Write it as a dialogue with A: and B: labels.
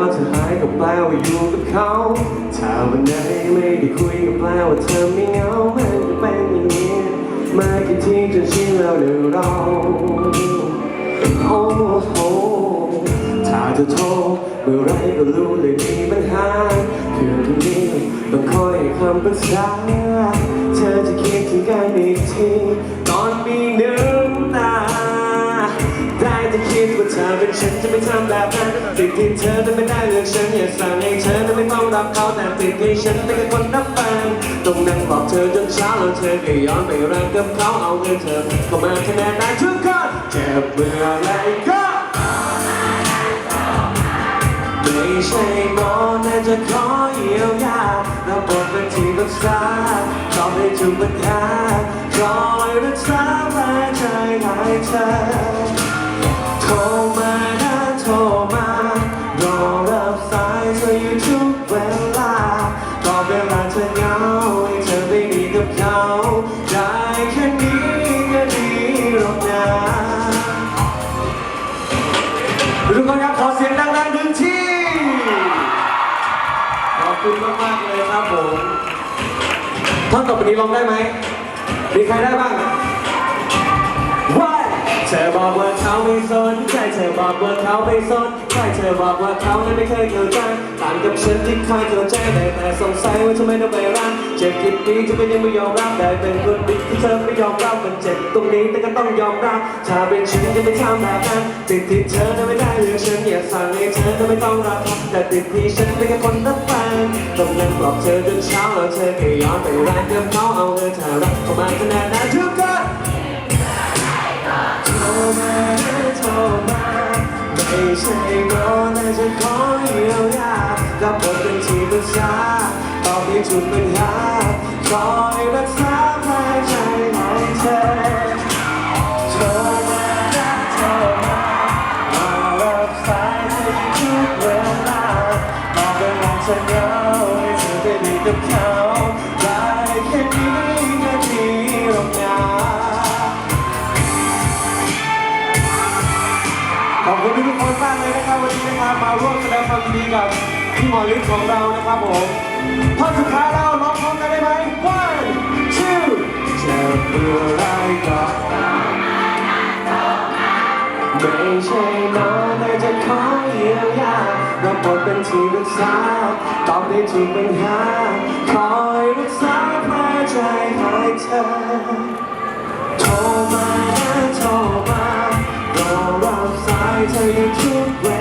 A: แล้วเธอหายก็แปลว่าอยู่กับเขาถ้าวันไหนไม่ได้คุยก็แปลว่าเธอไม่เหงามันจะเป็นอย่างนี้มาคิดทีจนชินแล้วเดี๋ยวเราโอ้โหถ้าเธอโทรเมื่อไรก็รู้เลยมีปัญหาคือตรงนี้ต้องคอยคำปรึกษาเธอจะคิดถึงกันอีกที ติดที่เธอจะไม่ได้เลือกฉันอย่าสั่งให้เธอนั้นไม่ต้องรับเขาแต่ติดที่ฉันเป็นแค่คนรับฟังต้องนั่งบอกเธอจนเช้าแล้วเธอก็ย้อนไปรักกับเขาเอาเงินเธอเข้ามาคะแนนได้ทุกคนเจ็บเมื่อไรก็ไม่ใช่หมอแต่จะขอเยียวยารับบทเป็นที่รึกษาตอบให้ทุกปัญหาคอยรักษาแผลใจให้เธอโทรมา สายเธออยู่ทุกเวลาก็เวลาเธอเหงาให้เธอไปมีกับเขาได้แค่นี้ก็ดีหรอกนะทุกคนครับขอเสียงดังๆหนึ่งทีขอบคุณมากๆเลยครับผมท่อนต่อไปนี้ร้องได้ไหมมีใครได้บ้างว่า เธอบอกว่าเขาไม่สนใจเธอบอกว่าเขาไม่สนใจเธอบอกว่าเขานั้นไม่เคยเข้าใจต่างกับฉันที่คอยเข้าใจแต่แต่สงสัยว่าทำไมต้องไปรักเจ็บกี่ปีที่มันยังไม่ยอมรับได้เป็นคนดีที่เธอไม่ยอมรับมันเจ็บตรงนี้แต่ก็ต้องยอมรับถ้าเป็นฉันจะไม่ทำแบบนั้นติดที่เธอนั้นไม่ได้เลือฉันอย่าสั่งให้เธอนั้นไม่ต้องรับแต่ติดที่ฉันเป็นแค่คนรับฟังต้องนั่งปลอบเธอจนเช้าแล้วเธอก็ย้อนไปรักกับเขาเอาเงินเธอรักเข้ามาขนาดนั้นทุก ใช่หมอแต่จะขอเยียวยารับบทเป็นที่ปรึกษาตอบให้ทุกปัญหาคอยรักษาแผลใจให้เธอโทรมานะโทรมามารับสายเธอทุกเวลาบอกเวลาเธอเหงาให้เธอได้ดีกับเขา ขอบคุณทุกคนมากเลยนะครับวันนี้นะครับมาร่วมแสดงความยินดีกับพี่หมอฤทธิ์ของเรานะครับผมท่อนสุดท้ายแล้วร้องพร้อมกันได้ไหม one two จ็บเมื่อไรก็ไม่ใช่หมอแต่จะขอเยียวยารับบทเป็นที่ปรึกษาตอบได้ทุกปัญหาคอยรักษาแผลใจให้เธอ รั